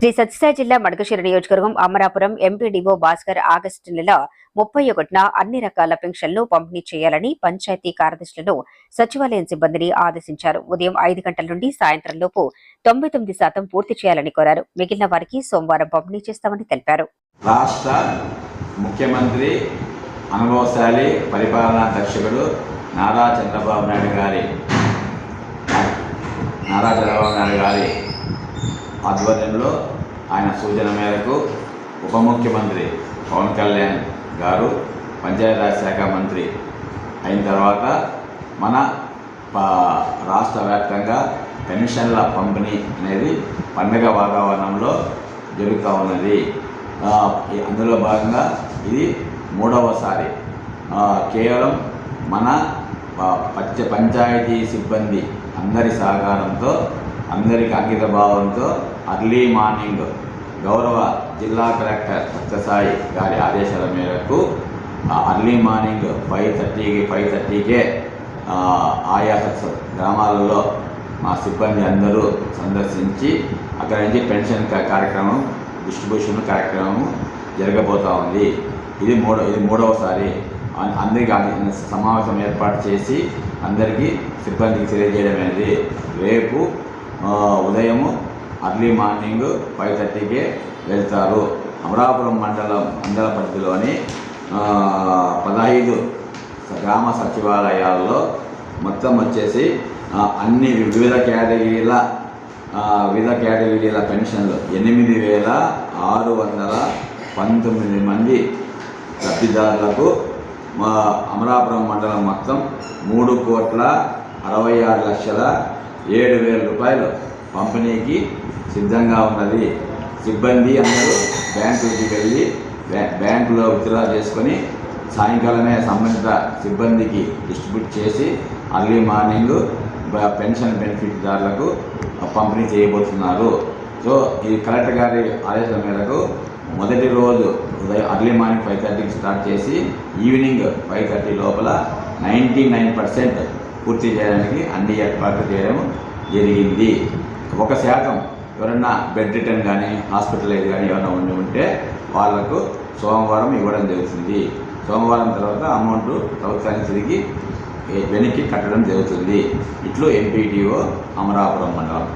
శ్రీ సత్యసాయి జిల్లా మడకశిర నియోజకవర్గం Amarapuram MPDO Bhaskar August నెల ముప్పై ఒకటిన అన్ని రకాల పెన్షన్లు పంపిణీ చేయాలని పంచాయతీ కార్యదర్శులను సచివాలయం సిబ్బందిని ఆదేశించారు. ఉదయం ఐదు గంటల నుండి సాయంత్రం లోపు తొంభై తొమ్మిది శాతం పూర్తి చేయాలని కోరారు. మిగిలిన వారికి సోమవారం పంపిణీ చేస్తామని తెలిపారు. రాష్ట్ర ముఖ్యమంత్రి అనుభవశాలి పరిపాలనా దర్శకుడు నారా చంద్రబాబు నాయుడు గారి నారా చంద్రబాబు నాయుడు గారి ఆధ్వర్యంలో ఆయన సూచన మేరకు ఉప ముఖ్యమంత్రి పవన్ కళ్యాణ్ గారు పంచాయతీరాజ్ శాఖ మంత్రి అయిన తర్వాత మన రాష్ట్ర వ్యాప్తంగా పెన్షన్ల పంపిణీ అనేది పండగ వాతావరణంలో జరుగుతూ ఉన్నది. అందులో భాగంగా ఇది మూడవసారి. కేవలం మన పచ్చ పంచాయతీ సిబ్బంది అందరి సహకారంతో అందరికి అంకిత భావంతో అర్లీ మార్నింగ్ గౌరవ జిల్లా కలెక్టర్ సత్యసాయి గారి ఆదేశాల మేరకు అర్లీ మార్నింగ్ ఫైవ్ థర్టీకి ఫైవ్ థర్టీకే ఆయా గ్రామాలలో మా సిబ్బంది అందరూ సందర్శించి అక్కడ నుంచి పెన్షన్ కార్యక్రమం డిస్ట్రిబ్యూషన్ కార్యక్రమం జరగబోతూ ఉంది. ఇది మూడో ఇది మూడవసారి. అందరికీ సమావేశం ఏర్పాటు చేసి అందరికీ సిబ్బందికి తెలియజేయడం అనేది రేపు ఉదయము అర్లీ మార్నింగ్ ఫైవ్ థర్టీకే వెళ్తారు. అమరాపురం మండలం మండల పరిధిలోని పదహైదు గ్రామ సచివాలయాల్లో మొత్తం వచ్చేసి అన్ని వివిధ కేటగిరీల వివిధ కేటగిరీల పెన్షన్లు. ఎనిమిది వేల ఆరు వందల పంతొమ్మిది మంది లబ్ధిదారులకు అమరాపురం మండలం మొత్తం మూడు కోట్ల అరవై ఆరు లక్షల ఏడు వేల రూపాయలు పంపిణీకి సిద్ధంగా ఉన్నది. సిబ్బంది అందరూ బ్యాంకుకి వెళ్ళి బ్యాంకులో విత్డ్రా చేసుకొని సాయంకాలమే సంబంధిత సిబ్బందికి డిస్ట్రిబ్యూట్ చేసి అర్లీ మార్నింగ్ పెన్షన్ బెనిఫిట్ దారులకు పంపిణీ చేయబోతున్నారు. సో ఈ కలెక్టర్ గారి ఆదేశం మేరకు మొదటి రోజు ఉదయం అర్లీ మార్నింగ్ ఫైవ్ థర్టీకి స్టార్ట్ చేసి ఈవినింగ్ ఫైవ్ థర్టీ లోపల నైంటీ నైన్ పర్సెంట్ పూర్తి చేయడానికి అన్ని ఏర్పాట్లు చేయడం జరిగింది. ఒక శాతం ఎవరన్నా బెడ్ రిటర్న్ కానీ హాస్పిటలైజ్ కానీ ఏమైనా ఉండి ఉంటే వాళ్ళకు సోమవారం ఇవ్వడం జరుగుతుంది. సోమవారం తర్వాత అమౌంట్ ప్రభుత్వానికి తిరిగి వెనక్కి కట్టడం జరుగుతుంది. ఇట్లు ఎంపీటీఓ అమరాపురం మండలం.